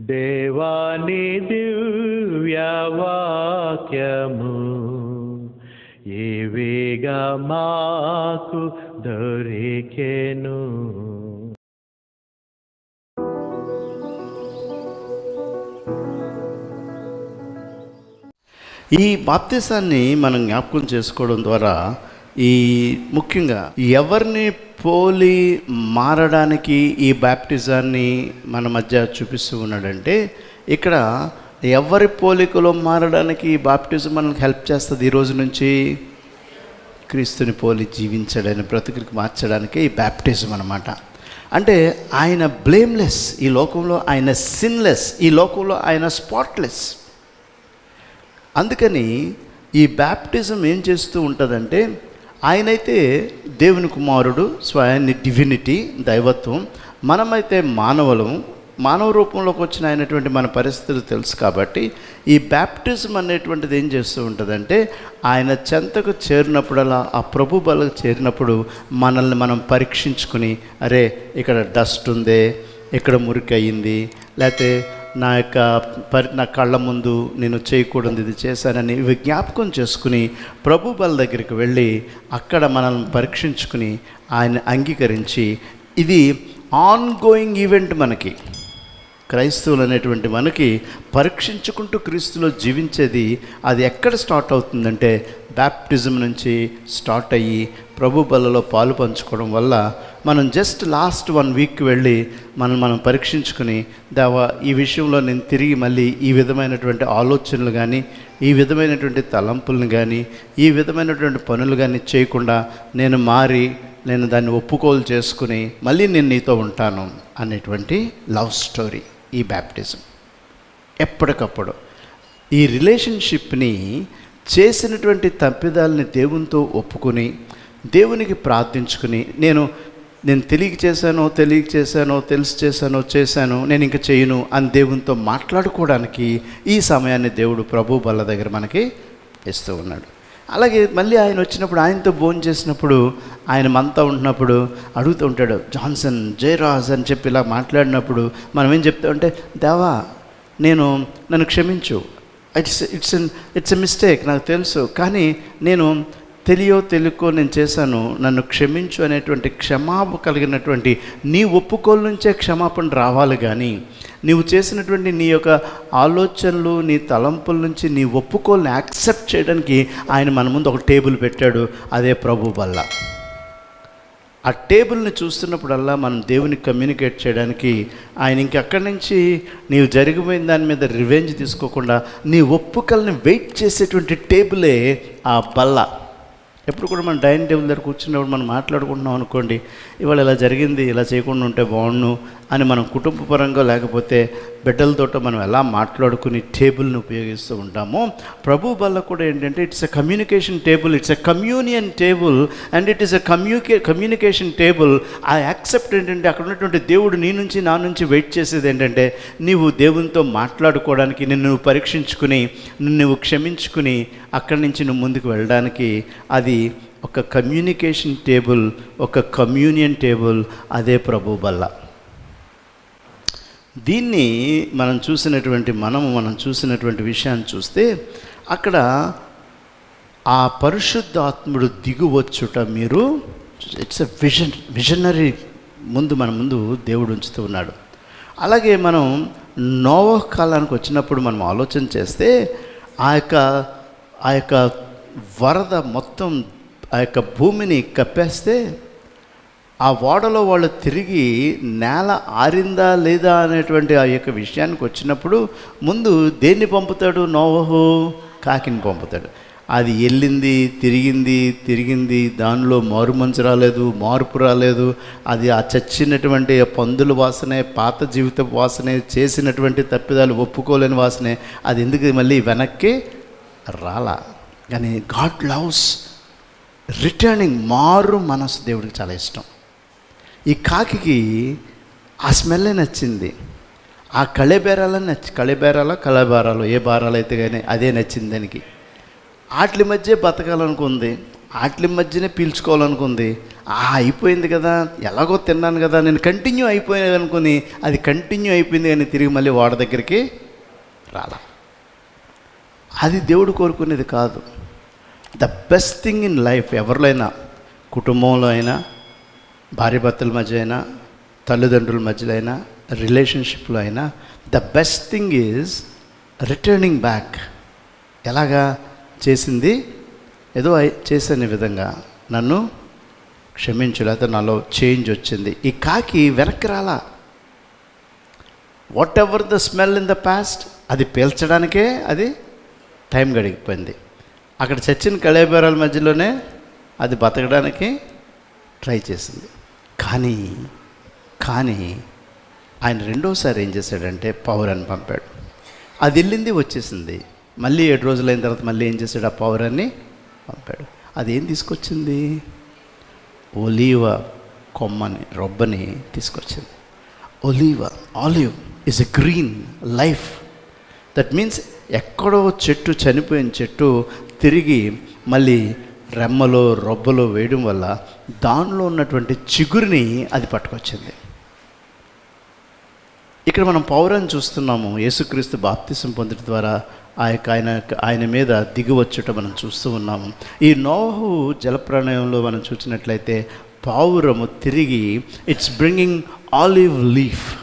దేవాని దివ్యవాక్యము ఏవేగా మాకు దొరికెను. ఈ బాప్తిసాన్ని మనం జ్ఞాపకం చేసుకోవడం ద్వారా ఈ ముఖ్యంగా ఎవరిని పోలి మారడానికి ఈ బాప్టిజాన్ని మన మధ్య చూపిస్తూ ఉన్నాడంటే ఇక్కడ ఎవరి పోలికలో మారడానికి ఈ బాప్టిజం మనకు హెల్ప్ చేస్తుంది ఈ రోజు నుంచి? క్రీస్తుని పోలి జీవించడానికి బ్రతుకుడికి మార్చడానికి ఈ బ్యాప్టిజం అనమాట అంటే ఆయన బ్లేమ్లెస్ ఈ లోకంలో ఆయన సిన్లెస్ ఈ లోకంలో ఆయన స్పాట్లెస్ అందుకని ఈ బ్యాప్టిజం ఏం చేస్తూ ఉంటుందంటే ఆయనైతే దేవుని కుమారుడు స్వయాన్ని డివినిటీ దైవత్వం. మనమైతే మానవులం. మానవ రూపంలోకి వచ్చిన అయినటువంటి మన పరిస్థితులు తెలుసు కాబట్టి ఈ బ్యాప్టిజం అనేటువంటిది ఏం చేస్తూ ఉంటుందంటే ఆయన చెంతకు చేరినప్పుడల్లా ఆ ప్రభు బలకు చేరినప్పుడు మనల్ని మనం పరీక్షించుకుని అరే ఇక్కడ డస్ట్ ఉందే ఇక్కడ మురికి అయ్యింది లేకపోతే నా యొక్క పరి నా కళ్ళ ముందు నేను చేయకూడదు ఇది చేశానని ఇవి జ్ఞాపకం చేసుకుని ప్రభు బల దగ్గరికి వెళ్ళి అక్కడ మనల్ని పరీక్షించుకుని ఆయన అంగీకరించి ఇది ఆన్ గోయింగ్ ఈవెంట్ మనకి. క్రైస్తవులు అనేటువంటి మనకి పరీక్షించుకుంటూ క్రీస్తులో జీవించేది అది ఎక్కడ స్టార్ట్ అవుతుందంటే బ్యాప్టిజం నుంచి స్టార్ట్ అయ్యి ప్రభు బలలో పాలు పంచుకోవడం వల్ల మనం జస్ట్ లాస్ట్ వన్ వీక్ వెళ్ళి మనం మనం పరీక్షించుకుని దేవా ఈ విషయంలో నేను తిరిగి మళ్ళీ ఈ విధమైనటువంటి ఆలోచనలు కానీ ఈ విధమైనటువంటి తలంపులను కానీ ఈ విధమైనటువంటి పనులు కానీ చేయకుండా నేను మారి నేను దాన్ని ఒప్పుకోలు చేసుకుని మళ్ళీ నేను నీతో ఉంటాను అనేటువంటి లవ్ స్టోరీ ఈ బ్యాప్టిజం ఎప్పటికప్పుడు ఈ రిలేషన్షిప్ని చేసినటువంటి తప్పిదాలని దేవునితో ఒప్పుకొని దేవునికి ప్రార్థించుకుని నేను నేను తెలియక చేశానో తెలియక చేశానో తెలిసి చేశానో చేశాను నేను ఇంక చేయను అని దేవునితో మాట్లాడుకోవడానికి ఈ సమయాన్ని దేవుడు ప్రభు బల్ల దగ్గర మనకి ఇస్తూ ఉన్నాడు. అలాగే మళ్ళీ ఆయన వచ్చినప్పుడు ఆయనతో భోజనం చేసినప్పుడు ఆయన మనతో ఉంటున్నప్పుడు అడుగుతూ ఉంటాడు జాన్సన్ జయరాజ్ అని చెప్పి ఇలా మాట్లాడినప్పుడు మనం ఏం చెప్తా ఉంటే దేవా నేను నన్ను క్షమించు. It's it's it's a mistake నాకు తెలుసు. కానీ నేను తెలియో తెలుకో నేను చేశాను నన్ను క్షమించు అనేటువంటి క్షమాపణ కలిగినటువంటి నీ ఒప్పుకోల నుంచే క్షమాపణ రావాలి కానీ నీవు చేసినటువంటి నీ యొక్క ఆలోచనలు నీ తలంపుల నుంచి నీ ఒప్పుకోల్ని యాక్సెప్ట్ చేయడానికి ఆయన మన ముందు ఒక టేబుల్ పెట్టాడు అదే ప్రభు వల్ల. ఆ టేబుల్ని చూస్తున్నప్పుడల్లా మనం దేవుని కమ్యూనికేట్ చేయడానికి ఆయన ఇంకెక్కడి నుంచి నీవు జరిగిపోయిన దాని మీద రివెంజ్ తీసుకోకుండా నీ ఒప్పుకల్ని వెయిట్ చేసేటువంటి టేబులే ఆ బల్ల ఎప్పుడు కూడా మనం డైనింగ్ టేబుల్ దగ్గర కూర్చున్నప్పుడు మనం మాట్లాడుకుంటున్నాం అనుకోండి ఇవాళ ఇలా జరిగింది ఇలా చేయకుండా ఉంటే బాగుండు అని మనం కుటుంబ పరంగా లేకపోతే బిడ్డలతో మనం ఎలా మాట్లాడుకుని టేబుల్ని ఉపయోగిస్తూ ఉంటామో ప్రభు వల్ల కూడా ఏంటంటే it's a communication table it's a communion table and it is a communica communication table. ఆ యాక్సెప్ట్ ఏంటంటే అక్కడ ఉన్నటువంటి దేవుడు నీ నుంచి నా నుంచి వెయిట్ చేసేది ఏంటంటే నీవు దేవునితో మాట్లాడుకోవడానికి నిన్ను నువ్వు పరీక్షించుకుని నిన్ను నువ్వు క్షమించుకుని అక్కడి నుంచి నువ్వు ముందుకు వెళ్ళడానికి అది ఒక కమ్యూనికేషన్ టేబుల్ ఒక కమ్యూనియన్ టేబుల్ అదే ప్రభు బల్ల. దీన్ని మనం చూసినటువంటి మనము మనం చూసినటువంటి విషయాన్ని చూస్తే అక్కడ ఆ పరిశుద్ధాత్ముడు దిగువచ్చుట మీరు ఇట్స్ ఎ విజన్ విజనరీ ముందు మన ముందు దేవుడు ఉంచుతూ ఉన్నాడు. అలాగే మనం నోవ కాలానికి వచ్చినప్పుడు మనం ఆలోచన చేస్తే ఆ యొక్క ఆ యొక్క వరద మొత్తం ఆ యొక్క భూమిని కప్పేస్తే ఆ ఓడలో వాళ్ళు తిరిగి నేల ఆరిందా లేదా అనేటువంటి ఆ యొక్క విషయానికి వచ్చినప్పుడు ముందు దేన్ని పంపుతాడు? నోవహు కాకిని పంపుతాడు. అది వెళ్ళింది తిరిగింది తిరిగింది దానిలో మారు మంచు రాలేదు మార్పు రాలేదు. అది ఆ చచ్చినటువంటి పందుల వాసనే పాత జీవిత వాసనే చేసినటువంటి తప్పిదాలు ఒప్పుకోలేని వాసనే అది ఎందుకు మళ్ళీ వెనక్కి రాలా? కానీ గాడ్ లవ్స్ రిటర్నింగ్ మారు మనసు దేవుడికి చాలా ఇష్టం. ఈ కాకికి ఆ స్మెల్లే నచ్చింది. ఆ కళెబేరాల నచ్చి కళేబేరాలో కళబేరాలు ఏ బారాలు అయితే కానీ అదే నచ్చింది దానికి. వాటి మధ్య బతకాలనుకుంది. వాటి మధ్యనే పీల్చుకోవాలనుకుంది. ఆ అయిపోయింది కదా. ఎలాగో తిన్నాను కదా. నేను కంటిన్యూ అయిపోయాను అనుకుని అది కంటిన్యూ అయిపోయింది కానీ తిరిగి మళ్ళీ వాడ దగ్గరికి రాలా. అది దేవుడు కోరుకునేది కాదు. The best thing in life ఎవరిలో అయినా కుటుంబంలో అయినా భార్యభర్తల మధ్య అయినా తల్లిదండ్రుల మధ్యలో అయినా రిలేషన్షిప్లో అయినా the best thing is returning back ఎలాగా చేసింది? ఏదో చేసే విధంగా. నన్ను క్షమించు లేకపోతే నాలో చేంజ్ వచ్చింది. ఈ కాకి వెనక్కి రాలా? Whatever the smell in the past అది పీల్చడానికే అది టైం గడిగిపోయింది. అక్కడ చచ్చిన కళేబేరాల మధ్యలోనే అది బతకడానికి ట్రై చేసింది. కానీ కానీ ఆయన రెండోసారి ఏం చేశాడంటే పౌరాన్ని పంపాడు. అది వెళ్ళింది వచ్చేసింది. మళ్ళీ ఏడు రోజులు అయిన తర్వాత మళ్ళీ ఏం చేశాడు? ఆ పౌరాన్ని పంపాడు. అది ఏం తీసుకొచ్చింది? ఒలీవ కొమ్మని రొబ్బని తీసుకొచ్చింది. ఒలీవ olive is a green life that means ఎక్కడో చెట్టు చనిపోయిన చెట్టు తిరిగి మళ్ళీ రెమ్మలో రొబ్బలో వేయడం వల్ల దానిలో ఉన్నటువంటి చిగురిని అది పట్టుకొచ్చింది. ఇక్కడ మనం పౌరాన్ని చూస్తున్నాము. యేసుక్రీస్తు బాప్తిసం పొందడం ద్వారా ఆ యొక్క ఆయన ఆయన మీద దిగువచ్చుట మనం చూస్తూ ఉన్నాము. ఈ నోహు జలప్రాణయంలో మనం చూసినట్లయితే పావురము తిరిగి it's bringing olive leaf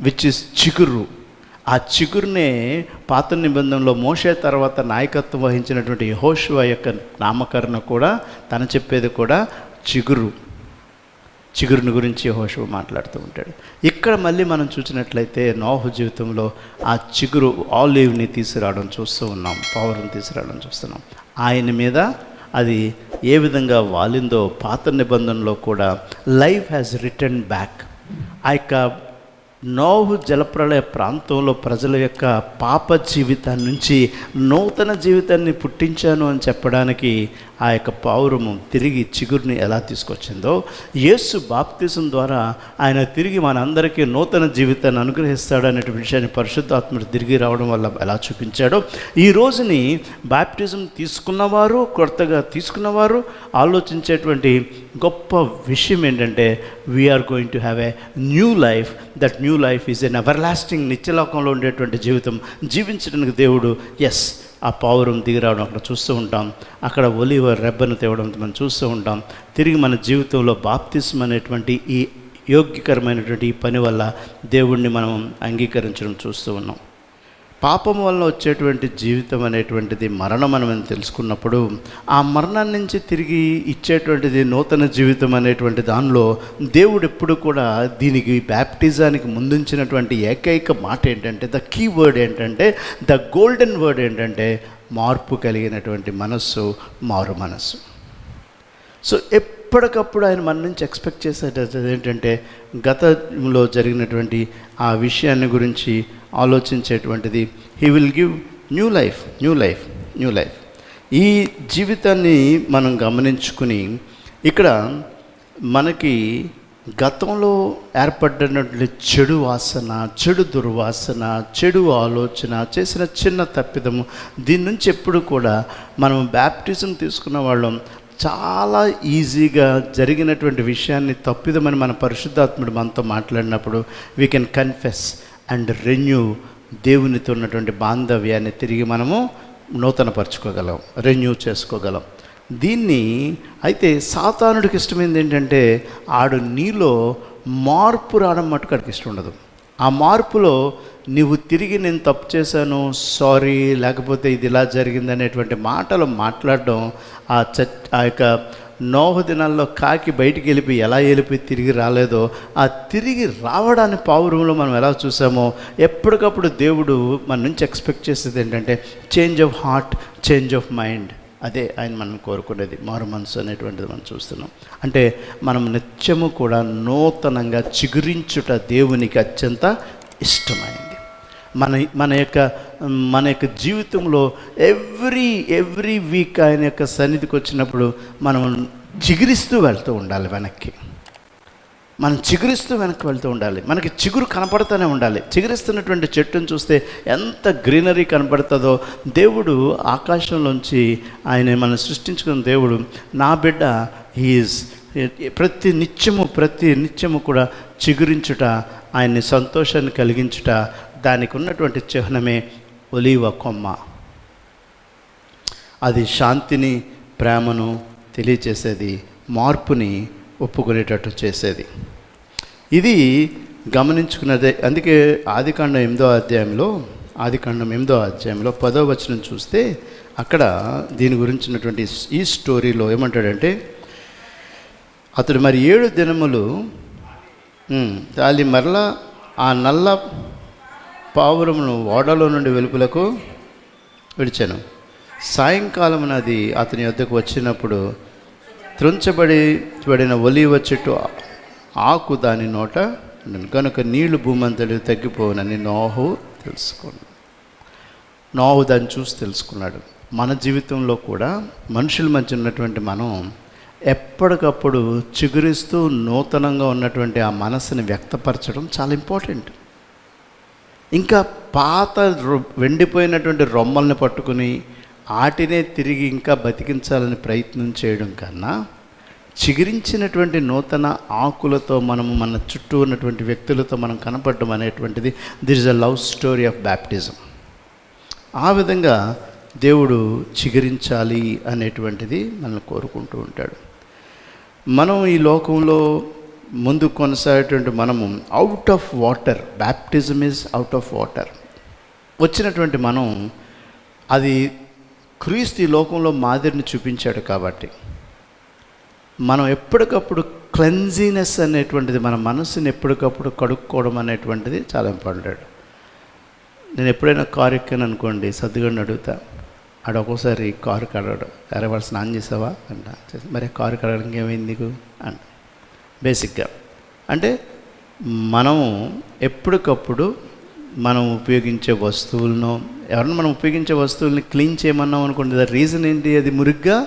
which is చిగురు. ఆ చిగురునే పాత నిబంధనలో మోసే తర్వాత నాయకత్వం వహించినటువంటి యహోశివ యొక్క నామకరణ కూడా తను చెప్పేది కూడా చిగురు. చిగురుని గురించి యహోశివ మాట్లాడుతూ ఉంటాడు. ఇక్కడ మళ్ళీ మనం చూసినట్లయితే నోహు జీవితంలో ఆ చిగురు ఆలివ్ని తీసుకురావడం చూస్తూ ఉన్నాం పవర్ని తీసుకురావడం చూస్తున్నాం ఆయన మీద అది ఏ విధంగా వాలిందో పాత నిబంధనలో కూడా లైఫ్ హ్యాస్ రిటర్న్ బ్యాక్. ఆ యొక్క నోహు జలప్రళయ ప్రాంతంలో ప్రజల యొక్క పాప జీవితాన్ని నుంచి నూతన జీవితాన్ని పుట్టించాను అని చెప్పడానికి ఆ యొక్క పౌరము తిరిగి చిగురుని ఎలా తీసుకొచ్చిందో యేసు బాప్తిజం ద్వారా ఆయన తిరిగి మనందరికీ నూతన జీవితాన్ని అనుగ్రహిస్తాడు అనే విషయాన్ని పరిశుద్ధాత్ముడు తిరిగి రావడం వల్ల ఎలా చూపించాడో ఈ రోజుని బాప్టిజం తీసుకున్నవారు కొత్తగా తీసుకున్నవారు ఆలోచించేటువంటి గొప్ప విషయం ఏంటంటే we are going to have a new life that new life is an everlasting నిత్యలోకంలో ఉండేటువంటి జీవితం. జీవించడానికి దేవుడు ఎస్ ఆ పావురం దిగిరావడం అక్కడ చూస్తూ ఉంటాం. అక్కడ ఒలివ రెబ్బను తేవడం మనం చూస్తూ ఉంటాం. తిరిగి మన జీవితంలో బాప్తిస్మ్ అనేటువంటి ఈ యోగ్యకరమైనటువంటి ఈ పని వల్ల దేవుణ్ణి మనం అంగీకరించడం చూస్తూ ఉన్నాం. పాపం వల్ల వచ్చేటువంటి జీవితం అనేటువంటిది మరణం అని మనం తెలుసుకున్నప్పుడు ఆ మరణం నుంచి తిరిగి ఇచ్చేటువంటిది నూతన జీవితం అనేటువంటి దానిలో దేవుడు ఎప్పుడు కూడా దీనికి బ్యాప్టిజానికి ముందుంచినటువంటి ఏకైక మాట ఏంటంటే ద కీ వర్డ్ ఏంటంటే ద గోల్డెన్ వర్డ్ ఏంటంటే మార్పు కలిగినటువంటి మనస్సు మారు మనస్సు. సో ఎప్పటికప్పుడు ఆయన మన నుంచి ఎక్స్పెక్ట్ చేసేటది ఏంటంటే గతంలో జరిగినటువంటి ఆ విషయాన్ని గురించి ఆలోచించేటువంటిది. He will give new life new life new life ఈ జీవితాన్ని మనం గమనించుకుని ఇక్కడ మనకి గతంలో ఏర్పడినటువంటి చెడు వాసన చెడు దుర్వాసన చెడు ఆలోచన చేసిన చిన్న తప్పిదము దీని నుంచి ఎప్పుడు కూడా మనం బ్యాప్టిజం తీసుకున్న వాళ్ళం. చాలా ఈజీగా జరిగినటువంటి విషయాన్ని తప్పిదమని మన పరిశుద్ధాత్ముడు మనతో మాట్లాడినప్పుడు we can confess and renew దేవునితో ఉన్నటువంటి బాంధవ్యాన్ని తిరిగి మనము నూతనపరచుకోగలం రెన్యూ చేసుకోగలం. దీన్ని అయితే సాతానుడికి ఇష్టమైంది ఏంటంటే ఆడు నీలో మార్పు రావడం మటుకు అడికి ఇష్టం ఉండదు. ఆ మార్పులో నువ్వు తిరిగి నేను తప్పు చేశాను సారీ లేకపోతే ఇది ఇలా జరిగింది అనేటువంటి మాటలు మాట్లాడడం ఆ చ ఆ యొక్క నోహ దినాల్లో కాకి బయటికి వెళ్ళిపోయి ఎలా వెళ్ళిపోయి తిరిగి రాలేదో ఆ తిరిగి రావడాన్ని పావురంలో మనం ఎలా చూసామో ఎప్పటికప్పుడు దేవుడు మన నుంచి ఎక్స్పెక్ట్ చేసేది ఏంటంటే change of heart change of mind. అదే ఆయన మనం కోరుకునేది మారు మనసు అనేటువంటిది మనం చూస్తున్నాం. అంటే మనం నిత్యము కూడా నూతనంగా చిగురించుట దేవునికి అత్యంత ఇష్టమైంది మన మన యొక్క మన యొక్క జీవితంలో ఎవ్రీ ఎవ్రీ వీక్ ఆయన యొక్క సన్నిధికి వచ్చినప్పుడు మనం చిగురిస్తూ వెళ్తూ ఉండాలి వెనక్కి. మనం చిగురిస్తూ వెనక్కి వెళ్తూ ఉండాలి. మనకి చిగురు కనపడుతూనే ఉండాలి. చిగురిస్తున్నటువంటి చెట్టును చూస్తే ఎంత గ్రీనరీ కనపడుతుందో దేవుడు ఆకాశంలోంచి ఆయన మనం సృష్టించుకున్న దేవుడు నా బిడ్డ హీఈస్ ప్రతి నిత్యము ప్రతి నిత్యము కూడా చిగురించుట ఆయన్ని సంతోషాన్ని కలిగించుట దానికి ఉన్నటువంటి చిహ్నమే ఒలీవ కొమ్మ. అది శాంతిని ప్రేమను తెలియచేసేది మార్పుని ఒప్పుకునేటట్టు చేసేది. ఇది గమనించుకున్నదే అందుకే ఆదికాండం ఎనిమిదో అధ్యాయంలో ఆదికాండం ఎనిమిదో అధ్యాయంలో పదో వచనం చూస్తే అక్కడ దీని గురించినటువంటి ఈ స్టోరీలో ఏమంటాడంటే అతడు మరి ఏడు దినములు తాలి అది మరలా ఆ నల్ల పావురమును ఓడలో నుండి వెలుపులకు విడిచాను. సాయంకాలం అది అతని వద్దకు వచ్చినప్పుడు త్రుంచబడి పడిన ఒలివ చెట్టు ఆకు దాని నోట కనుక నీళ్ళు భూమంతటి తగ్గిపోవునని నోహు తెలుసుకున్నాడు. నోహు దాన్ని చూసి తెలుసుకున్నాడు. మన జీవితంలో కూడా మనుషుల మధ్య ఉన్నటువంటి మనం ఎప్పటికప్పుడు చిగురిస్తూ నూతనంగా ఉన్నటువంటి ఆ మనసుని వ్యక్తపరచడం చాలా ఇంపార్టెంట్. ఇంకా పాత వెండిపోయినటువంటి రొమ్మల్ని పట్టుకుని ఆటినే తిరిగి ఇంకా బతికించాలని ప్రయత్నం చేయడం కన్నా చిగురించినటువంటి నూతన ఆకులతో మనము మన చుట్టూ ఉన్నటువంటి వ్యక్తులతో మనం కనపడడం అనేటువంటిది there is a love story of baptism ఆ విధంగా దేవుడు చిగురించాలి అనేటువంటిది మనల్ని కోరుకుంటూ ఉంటాడు. మనం ఈ లోకంలో ముందు కొనసాగేటువంటి మనము out of water baptism is out of water వచ్చినటువంటి మనం అది క్రీస్తు ఈ లోకంలో మాదిరిని చూపించాడు కాబట్టి మనం ఎప్పటికప్పుడు క్లెన్జీనెస్ అనేటువంటిది మన మనసుని ఎప్పటికప్పుడు కడుక్కోవడం అనేటువంటిది చాలా ఇంపార్టెంట్. నేను ఎప్పుడైనా కారు ఎక్కాను అనుకోండి సర్దుగడిని అడుగుతా ఆడ ఒక్కోసారి కారు కడగడు అరే వాడు స్నానం చేసావా? అంట. మరి కారు కడగడానికి ఏమైంది నీకు? అంట. బేసిక్గా. అంటే మనం ఎప్పటికప్పుడు మనం ఉపయోగించే వస్తువులను ఎవరన్నా మనం ఉపయోగించే వస్తువుల్ని క్లీన్ చేయమన్నాం అనుకోండి ద రీజన్ ఏంటి? అది మురిగ్గా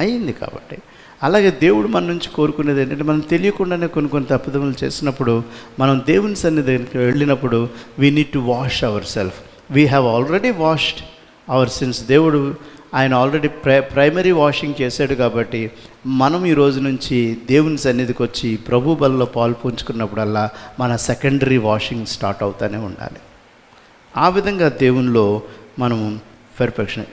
అయింది కాబట్టి. అలాగే దేవుడు మన నుంచి కోరుకునేది ఏంటంటే మనం తెలియకుండానే కొన్ని కొన్ని తప్పిదములు చేసినప్పుడు మనం దేవుని సన్నిధికి వెళ్ళినప్పుడు we need to wash our self we have already washed our sins దేవుడు ఆయన ఆల్రెడీ ప్రై ప్రైమరీ వాషింగ్ చేశాడు కాబట్టి మనం ఈ రోజు నుంచి దేవుని సన్నిధికి వచ్చి ప్రభు బలలో పాలు పుంజుకున్నప్పుడల్లా మన సెకండరీ వాషింగ్ స్టార్ట్ అవుతూనే ఉండాలి. ఆ విధంగా దేవునిలో మనం పెర్ఫెక్షన్